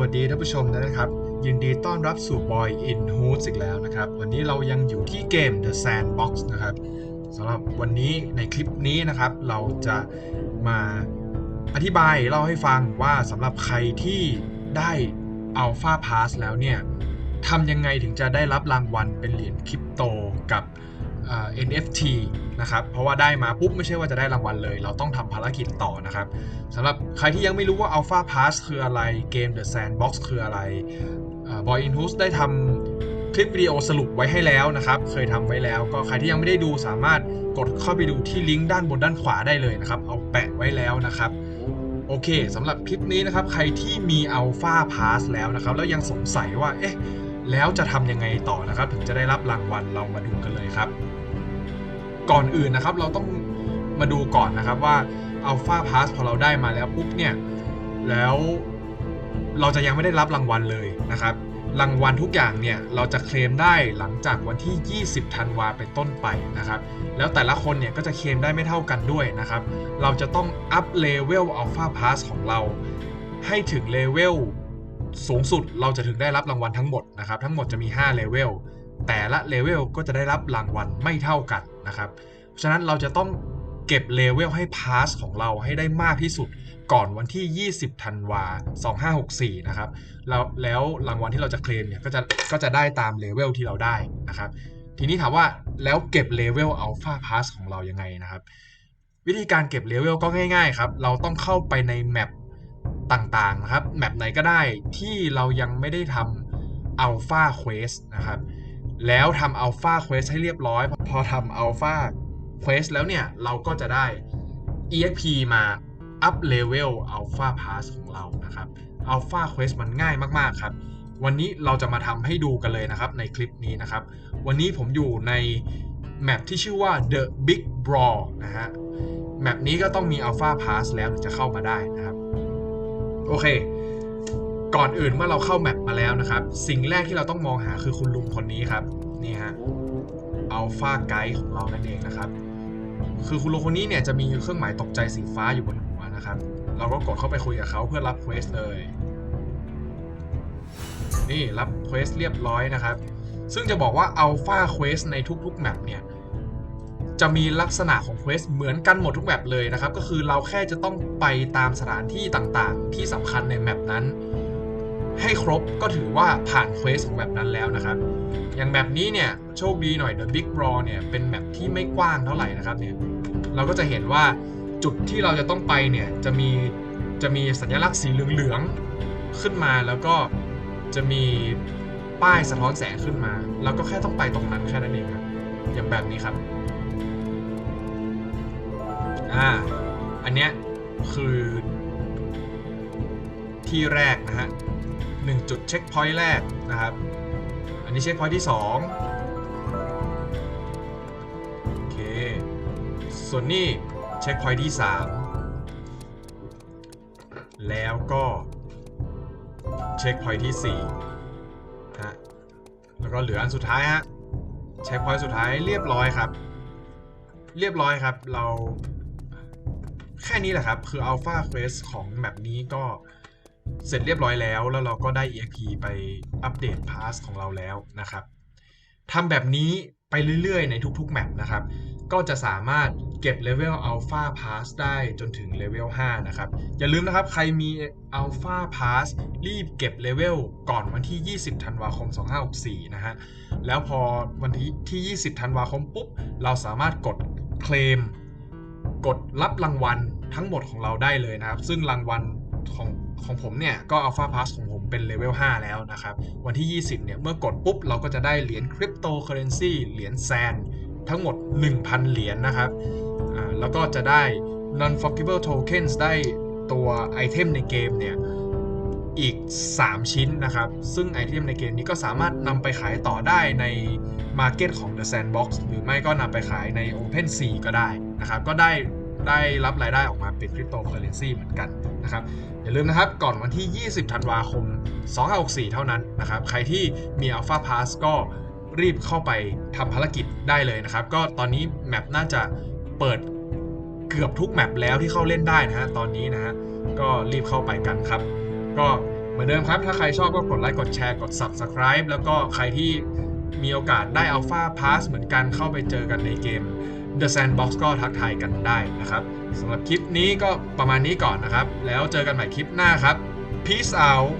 วัสดีท่านผู้ชมนะครับ ยินดีต้อนรับสู่ Boy in Hoods อีกแล้วนะครับ วันนี้เรายังอยู่ที่เกม The Sandbox นะครับสำหรับวันนี้ในคลิปนี้นะครับ เราจะมาอธิบายเล่าให้ฟังว่าสำหรับใครที่ได้ Alpha Pass แล้วเนี่ยทำยังไงถึงจะได้รับรางวัลเป็นเหรียญคริปโตกับ NFT นะครับ เพราะว่าได้มาปุ๊บไม่ใช่ว่าจะได้รางวัลเลย เราต้องทำภารกิจต่อนะครับสำหรับใครที่ยังไม่รู้ว่า Alpha Pass คืออะไรเกม The Sandbox คืออะไรบอยอินฮูสได้ทำคลิปวิดีโอสรุปไว้ให้แล้วนะครับ เคยทำไว้แล้ว ก็ใครที่ยังไม่ได้ดูสามารถกดเข้าไปดูที่ลิงก์ด้านบนด้านขวาได้เลยนะครับ เอาแปะไว้แล้วนะครับโอเคสำหรับคลิปนี้นะครับ ใครที่มี Alpha Pass แล้วนะครับ แล้วยังสงสัยว่าเอ๊ะ แล้วจะทำยังไงต่อนะครับ ถึงจะได้รับรางวัลเรามาดูกันเลยครับ ก่อนอื่นนะครับเราต้องมาดูก่อนนะครับว่า Alpha Pass พอเราได้มาแล้วปุ๊บเนี่ยแล้วเราจะยังไม่ได้รับรางวัลเลยนะครับ รางวัลทุกอย่างเนี่ยเราจะเคลมได้หลังจากวันที่ 20ธันวาเป็นต้นไปนะครับ แล้วแต่ละคนเนี่ยก็จะเคลมได้ไม่เท่ากันด้วยนะครับ เราจะต้องอัพเลเวล Alpha Pass ของเรา ให้ถึงเลเวล สูงสุดเราจะถึงได้รับรางวัลทั้งหมดนะครับ ทั้งหมดจะมี5เลเวลแต่ละเลเวลก็จะได้รับรางวัลไม่เท่ากันนะครับเพราะฉะนั้นเราจะต้องเก็บเลเวลให้พาสของเราให้ได้มากที่สุดก่อนวันที่ 20 ธันวา 2564 นะครับ แล้วแล้วรางวัลที่เราจะเคลมเนี่ยก็จะก็จะได้ตามเลเวลที่เราได้นะครับ ทีนี้ถามว่าแล้วเก็บเลเวลอัลฟาพาสของเรายังไงนะครับ วิธีการเก็บเลเวลก็ง่ายๆครับ เราต้องเข้าไปในแมป ต่างๆนะครับ แมปไหนก็ได้ที่เรายังไม่ได้ทำ Alpha Quest นะครับ แล้วทำ Alpha Quest ให้เรียบร้อย พอทำ Alpha Quest แล้วเนี่ย เราก็จะได้ EXP มา up level Alpha Pass ของเรานะครับ Alpha Quest มันง่ายมาก ๆ ครับ วันนี้เราจะมาทำให้ดูกันเลยนะครับในคลิปนี้นะครับ วันนี้ผมอยู่ในแมปที่ชื่อว่า The Big Brawl นะฮะ แมปนี้ก็ต้องมี Alpha Pass แล้วถึงจะเข้ามาได้นะครับ โอเค ก่อนอื่นเมื่อเราเข้าแมปมาแล้วนะครับ สิ่งแรกที่เราต้องมองหาคือคุณลุงคนนี้ครับ นี่ฮะ Alpha Guide ของเรานั่นเองนะครับ คือคุณลุงคนนี้เนี่ยจะมีเครื่องหมายตกใจสีฟ้าอยู่บนหัวนะครับ เราก็กดเข้าไปคุยกับเขาเพื่อรับเควสเลย นี่รับเควสเรียบร้อยนะครับ ซึ่งจะบอกว่า Alpha Quest ในทุกๆแมปเนี่ย จะมีลักษณะของเควสเหมือนกันหมดทุกแมปเลยนะครับ ก็คือเราแค่จะต้องไปตามสถานที่ต่างๆ ที่สำคัญในแมปนั้น ให้ครบก็ถือว่าผ่านเควสของแมปนั้นแล้วนะครับ อย่างแมปนี้เนี่ยโชคดีหน่อย The Big Brawl เนี่ยเป็นแมปที่ไม่กว้างเท่าไหร่นะครับเนี่ยเราก็จะเห็นว่าจุดที่เราจะต้องไปเนี่ยจะมีจะมีสัญลักษณ์สีเหลืองๆขึ้นมาแล้วก็จะมีป้ายสะท้อนแสงขึ้นมา แล้วก็แค่ต้องไปตรงนั้นแค่นั้นเองครับอย่างแบบนี้ครับ อ่า อันเนี้ยคือที่แรกนะฮะหนึ่งจุดเช็คพอยต์แรกนะครับ อันนี้เช็คพอยต์ที่2โอเค ส่วนนี้เช็คพอยต์ที่3แล้วก็เช็คพอยต์ที่4ฮะ แล้วก็เหลืออันสุดท้ายฮะ เช็คพอยต์สุดท้ายเรียบร้อยครับ เรียบร้อยครับ เรา แค่นี้แหละครับ คือ Alpha Quest ของแมปนี้ก็เสร็จเรียบร้อยแล้ว แล้วเราก็ได้ EXP ไปอัปเดตพาสของเราแล้วนะครับทำแบบนี้ไปเรื่อยๆ ในทุกๆแมปนะครับ ก็จะสามารถเก็บเลเวล Alpha Pass ได้จนถึงเลเวล 5 นะครับ อย่าลืมนะครับ ใครมี Alpha Pass รีบเก็บเลเวลก่อนวันที่ 20 ธันวาคม 2564 นะฮะ แล้วพอวันที่ที่20 ธันวาคมปุ๊บ เราสามารถกดเคลม กดรับรางวัลทั้งหมดของเราได้เลยนะครับ ซึ่งรางวัลของของผมเนี่ยก็ Alpha Pass ของผมเป็นเลเวล5แล้วนะครับ วันที่ 20 เนี่ยเมื่อกดปุ๊บ เราก็จะได้เหรียญคริปโตเคอเรนซีเหรียญแซนทั้งหมด 1,000 เหรียญนะครับ แล้วก็จะได้ non fungible tokens ได้ตัวไอเทมในเกมเนี่ยอีก 3 ชิ้นนะครับ ซึ่งไอเทมในเกมนี้ก็สามารถนำไปขายต่อได้ใน Market ของ The Sandbox หรือไม่ก็นำไปขายใน OpenSea ก็ได้ นะครับก็ได้ได้รับรายได้ออกมาเป็นคริปโตเคอเรนซีเหมือนกันนะครับอย่าลืมนะครับก่อนวันที่ 20 ธันวาคม 2564 เท่านั้นนะครับใครที่มี Alpha Pass ก็รีบเข้าไปทำภารกิจได้เลยนะครับ ก็ตอนนี้แมปน่าจะเปิดเกือบทุกแมปแล้วที่เข้าเล่นได้นะฮะตอนนี้นะฮะก็รีบเข้าไปกันครับ ก็เหมือนเดิมครับ ถ้าใครชอบก็กดไลค์กดแชร์กด Subscribe แล้วก็ใครที่มีโอกาสได้ Alpha Pass เหมือนกันเข้าไปเจอกันในเกม The Sandbox ก็ทักทายกันได้นะครับสำหรับคลิปนี้ก็ประมาณนี้ก่อนนะครับ แล้วเจอกันใหม่คลิปหน้าครับ Peace out